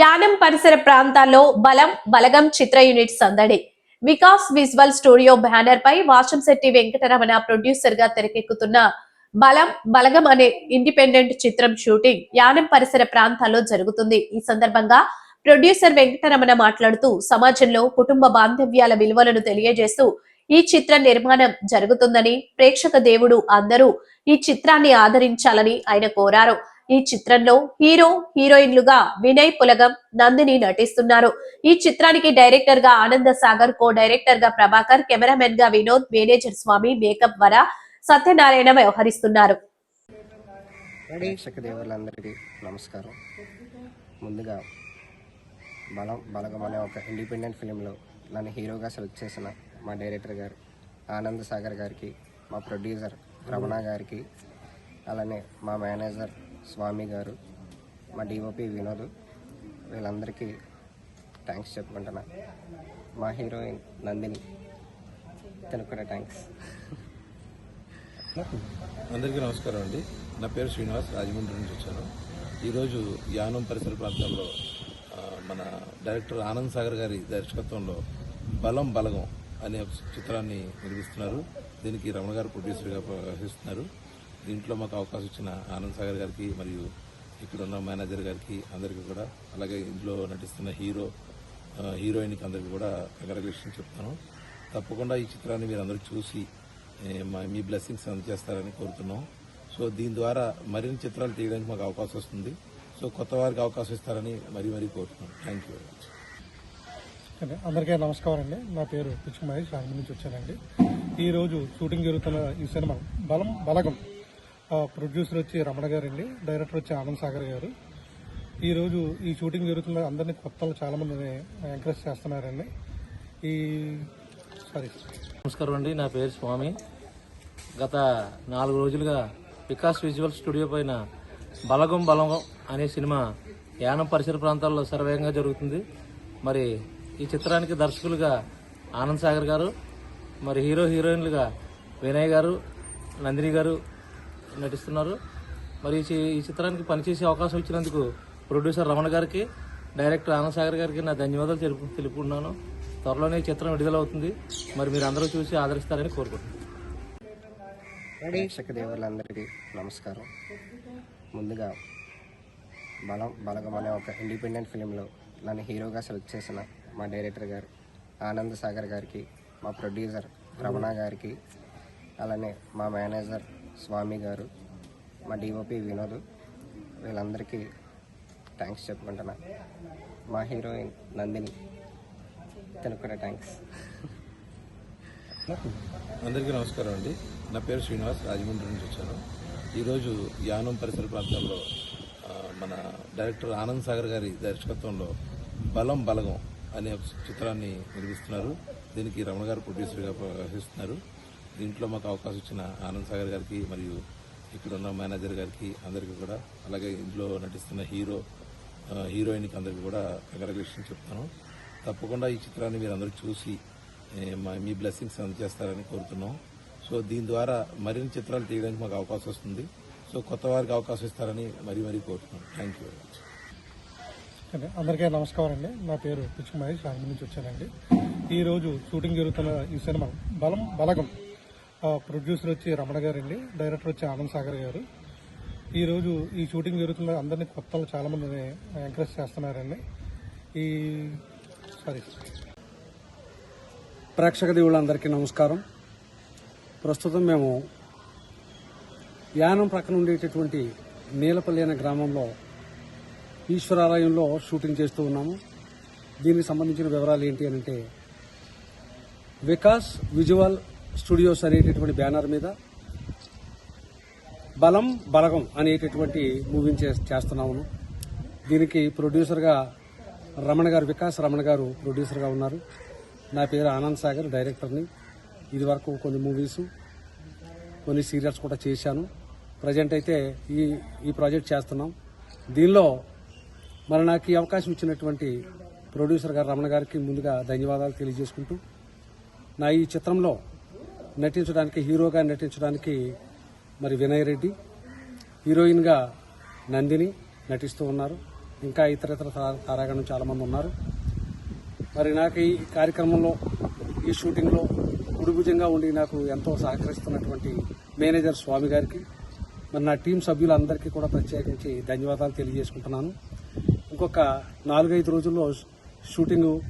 యానం పరిసర ప్రాంతాల్లో బలం బలగం చిత్ర యూనిట్ సందడి. వికాస్ విజువల్ స్టూడియో బ్యానర్ పై వాషంశెట్టి వెంకటరమణ ప్రొడ్యూసర్గా తెరకెక్కుతున్న బలం బలగం అనే ఇండిపెండెంట్ చిత్రం షూటింగ్ యానం పరిసర ప్రాంతాల్లో జరుగుతుంది. ఈ సందర్భంగా ప్రొడ్యూసర్ వెంకటరమణ మాట్లాడుతూ సమాజంలో కుటుంబ బాంధవ్యాల విలువలను తెలియజేస్తూ ఈ చిత్ర నిర్మాణం జరుగుతుందని ప్రేక్షక దేవుడు అందరూ ఈ చిత్రాన్ని ఆదరించాలని ఆయన కోరారు. ఈ చిత్రంలో హీరో హీరోయిన్లుగా వినయ్ పులగం నందిని నటిస్తున్నారు. ఈ చిత్రానికి డైరెక్టర్గా ఆనంద సాగర్ కో డైరెక్టర్గా ప్రభాకర్ కెమెరామెన్గా వినోద్ మేనేజర్ స్వామి మేకప్ వర సత్యనారాయణ వ్యవహరిస్తున్నారు. ప్రేక్షక నమస్కారం. ముందుగా బలం బలగం అనే ఒక ఇండిపెండెంట్ ఫిలింలో నన్ను హీరోగా సెలెక్ట్ చేసిన మా డైరెక్టర్ గారు ఆనంద్ సాగర్ గారికి మా ప్రొడ్యూసర్ రమణ గారికి అలానే మా మేనేజర్ స్వామి గారు మా డిఓపి వినోద్ వీళ్ళందరికీ థ్యాంక్స్ చెప్పుకుంటున్నా. మా హీరోయిన్ నందిని తనకు కూడా థ్యాంక్స్ అందరికీ నమస్కారం అండి. నా పేరు శ్రీనివాస్ రాజమండ్రి నుంచి వచ్చాను. ఈరోజు యానం పరిసర ప్రాంతాల్లో మన డైరెక్టర్ ఆనంద్ సాగర్ గారి దర్శకత్వంలో బలం బలగం అనే చిత్రాన్ని నిర్మిస్తున్నారు. దీనికి రమణ గారు ప్రొడ్యూసర్గా వ్యవహరిస్తున్నారు దీంట్లో మాకు అవకాశం ఇచ్చిన ఆనంద్ సాగర్ గారికి మరియు ఇక్కడ ఉన్న మేనేజర్ గారికి అందరికీ కూడా అలాగే ఇందులో నటిస్తున్న హీరో హీరోయిన్కి అందరికీ కూడా కంగ్రాచులేషన్ చెప్తాను. తప్పకుండా ఈ చిత్రాన్ని మీరు అందరూ చూసి మా- మీ బ్లెస్సింగ్స్ అందజేస్తారని కోరుతున్నాం. సో దీని ద్వారా మరిన్ని చిత్రాలు తీయడానికి మాకు అవకాశం వస్తుంది. సో కొత్త వారికి అవకాశం ఇస్తారని మరీ మరీ కోరుతున్నాం. Thank you very much okay. అందరికీ నమస్కారం అండి. నా పేరు పిచ్చి మహేష్ రాజమండ్రి నుంచి వచ్చానండి. ఈరోజు షూటింగ్ జరుగుతున్న ఈ సినిమా బలం బలగం. ప్రొడ్యూసర్ వచ్చి రమణ గారు అండి డైరెక్టర్ వచ్చి ఆనంద్ సాగర్ గారు. ఈరోజు ఈ షూటింగ్ జరుగుతున్న అందరినీ కొత్తలు చాలామంది ఎంకరేజ్ చేస్తున్నారండి. ఈ సారీ. నమస్కారం అండి నా పేరు స్వామి. గత నాలుగు రోజులుగా వికాస్ విజువల్ స్టూడియో పైన బలగం బలగం అనే సినిమా యానం పరిసర ప్రాంతాల్లో సర్వేగంగా జరుగుతుంది. మరి ఈ చిత్రానికి దర్శకులుగా ఆనంద్ సాగర్ గారు మరి హీరో హీరోయిన్లుగా వినయ్ గారు నందిని గారు నటిస్తున్నారు. మరి ఈ చి- ఈ చిత్రానికి పనిచేసే అవకాశం ఇచ్చినందుకు ప్రొడ్యూసర్ రమణ గారికి డైరెక్టర్ ఆనంద్ సాగర్ గారికి నా ధన్యవాదాలు తెలుపు తెలుపుకున్నాను త్వరలోనే ఈ చిత్రం విడుదలవుతుంది. మరి మీరు అందరూ చూసి ఆదరిస్తారని కోరుకుంటున్నాను. ప్రేక్షక దేవుళ్ళందరికీ నమస్కారం. ముందుగా బలం బలగం అనే ఒక ఇండిపెండెంట్ ఫిలింలో నన్ను హీరోగా సెలెక్ట్ చేసిన మా డైరెక్టర్ గారు ఆనంద్ సాగర్ గారికి మా ప్రొడ్యూసర్ రమణ గారికి అలానే మా మేనేజర్ స్వామి గారు మా డిఓపి వినోద్ వీళ్ళందరికీ థ్యాంక్స్ చెప్పుకుంటున్నా. మా హీరోయిన్ నందిని తనకు కూడా థ్యాంక్స్ అందరికీ నమస్కారం అండి. నా పేరు శ్రీనివాస్ రాజమండ్రి నుంచి వచ్చాను. ఈరోజు యానం పరిసర ప్రాంతాల్లో మన డైరెక్టర్ ఆనంద్ సాగర్ గారి దర్శకత్వంలో బలం బలగం అనే చిత్రాన్ని నిర్మిస్తున్నారు. దీనికి రమణ గారు ప్రొడ్యూసర్గా వ్యవహరిస్తున్నారు దీంట్లో మాకు అవకాశం ఇచ్చిన ఆనంద్ సాగర్ గారికి మరియు ఇక్కడ ఉన్న మేనేజర్ గారికి అందరికీ కూడా అలాగే ఇందులో నటిస్తున్న హీరో హీరోయిన్కి అందరికీ కూడా కంగ్రాచులేషన్ చెప్తాను. తప్పకుండా ఈ చిత్రాన్ని మీరు అందరూ చూసి మా- మీ బ్లెస్సింగ్స్ అందజేస్తారని కోరుతున్నాం. సో దీని ద్వారా మరిన్ని చిత్రాలు తీయడానికి మాకు అవకాశం వస్తుంది. సో కొత్త వారికి అవకాశం ఇస్తారని మరీ మరీ కోరుతున్నాం. థ్యాంక్ యూ వెరీ మచ్ అందరికీ నమస్కారం అండి. నా పేరు పిచ్చి మహేష్ రాజమండ్రి నుంచి వచ్చానండి. ఈరోజు షూటింగ్ జరుగుతున్న ఈ సినిమా బలం బలగం. ప్రొడ్యూసర్ వచ్చి రమణ గారు అండి డైరెక్టర్ వచ్చి ఆనంద్ సాగర్ గారు. ఈరోజు ఈ షూటింగ్ జరుగుతున్న అందరినీ కొత్తలు చాలామందిని ఎంకరేజ్ చేస్తున్నారండి. ఈ సారీ. ప్రేక్షక దేవుళ్ళందరికీ నమస్కారం. ప్రస్తుతం మేము యానం ప్రక్కన ఉండేటటువంటి నీలపల్లి అనే గ్రామంలో ఈశ్వరాలయంలో షూటింగ్ చేస్తూ ఉన్నాము. దీనికి సంబంధించిన వివరాలు ఏంటి అంటే వికాస్ విజువల్ స్టూడియోస్ అనేటటువంటి బ్యానర్ మీద బలం బలగం అనేటటువంటి మూవీని చే- చేస్తున్నాము. దీనికి ప్రొడ్యూసర్గా రమణ గారు వికాస్ రమణ గారు ప్రొడ్యూసర్గా ఉన్నారు. నా పేరు ఆనంద్ సాగర్ డైరెక్టర్ని. ఇది వరకు కొన్ని మూవీస్ కొన్ని సీరియల్స్ కూడా చేశాను. ప్రజెంట్ అయితే ఈ ఈ ప్రాజెక్ట్ చేస్తున్నాం. దీనిలో మరి నాకు ఈ అవకాశం ఇచ్చినటువంటి ప్రొడ్యూసర్ గారు రమణ గారికి ముందుగా ధన్యవాదాలు తెలియజేసుకుంటూ నా ఈ చిత్రంలో నటించడానికి హీరోగా నటించడానికి మరి వినయ్ రెడ్డి హీరోయిన్గా నందిని నటిస్తూ ఉన్నారు. ఇంకా ఇతర ఇతర తారా- తారాగణం చాలామంది ఉన్నారు. మరి నాకు ఈ కార్యక్రమంలో ఈ షూటింగ్లో కుడిభుజంగా ఉండి నాకు ఎంతో సహకరిస్తున్నటువంటి మేనేజర్ స్వామి గారికి మరి నా టీం సభ్యులందరికీ కూడా ప్రత్యేకించి ధన్యవాదాలు తెలియజేసుకుంటున్నాను. ఇంకొక నాలుగైదు రోజుల్లో షూటింగ్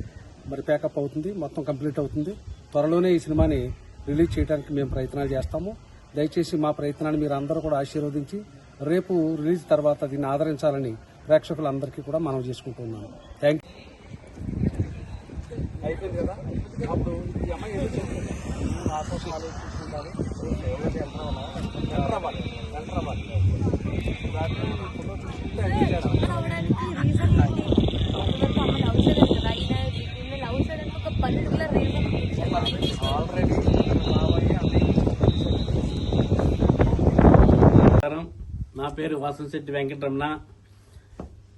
మరి ప్యాకప్ అవుతుంది మొత్తం కంప్లీట్ అవుతుంది. త్వరలోనే ఈ సినిమాని రిలీజ్ చేయడానికి మేము ప్రయత్నాలు చేస్తాము. దయచేసి మా ప్రయత్నాన్ని మీరు అందరూ కూడా ఆశీర్వదించి రేపు రిలీజ్ తర్వాత దీన్ని ఆదరించాలని ప్రేక్షకులందరికీ కూడా మనం చేసుకుంటున్నాము థ్యాంక్ అయిపోయింది కదా? అప్పుడు ఈ అమ్మాయి పేరు వాసంశెట్టి వెంకటరమణ.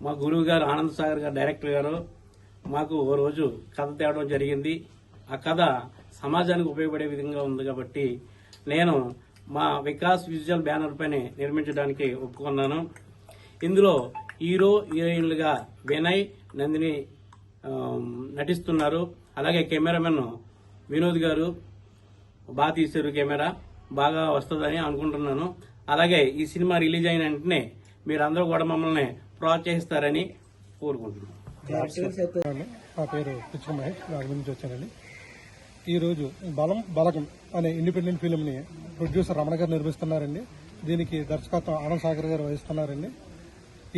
మా గురువు గారు ఆనంద్ సాగర్ గారు డైరెక్టర్ గారు మాకు ఓ రోజు కథ తేవడం జరిగింది. ఆ కథ సమాజానికి ఉపయోగపడే విధంగా ఉంది కాబట్టి నేను మా వికాస్ విజువల్ బ్యానర్ పైన నిర్మించడానికి ఒప్పుకున్నాను. ఇందులో హీరో హీరోయిన్లుగా వినయ్ నందిని నటిస్తున్నారు. అలాగే కెమెరామెన్ వినోద్ గారు బాగా తీశారు కెమెరా. బాగా వస్తుందని అనుకుంటున్నాను. అలాగే ఈ సినిమా రిలీజ్ అయిన వెంటనే మీరందరూ కూడా మమ్మల్ని ప్రోత్సహిస్తారని కోరుకుంటున్నాం. నా పేరు పిచ్చుక మహేష్ రాజమండ్రి నుంచి వచ్చానండి. ఈరోజు బలం బలగం అనే ఇండిపెండెంట్ ఫిలింని ప్రొడ్యూసర్ రమణ గారు నిర్మిస్తున్నారండి. దీనికి దర్శకత్వం ఆనంద్ సాగర్ గారు వహిస్తున్నారండి.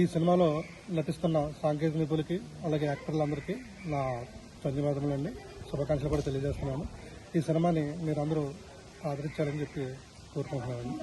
ఈ సినిమాలో నటిస్తున్న సాంకేతిక నిపుణులకి అలాగే యాక్టర్లందరికీ నా ధన్యవాదములండి. శుభాకాంక్షలు కూడా తెలియజేస్తున్నాను. ఈ సినిమాని మీరందరూ ఆదరించాలని చెప్పి కోరుకుంటున్నానండి.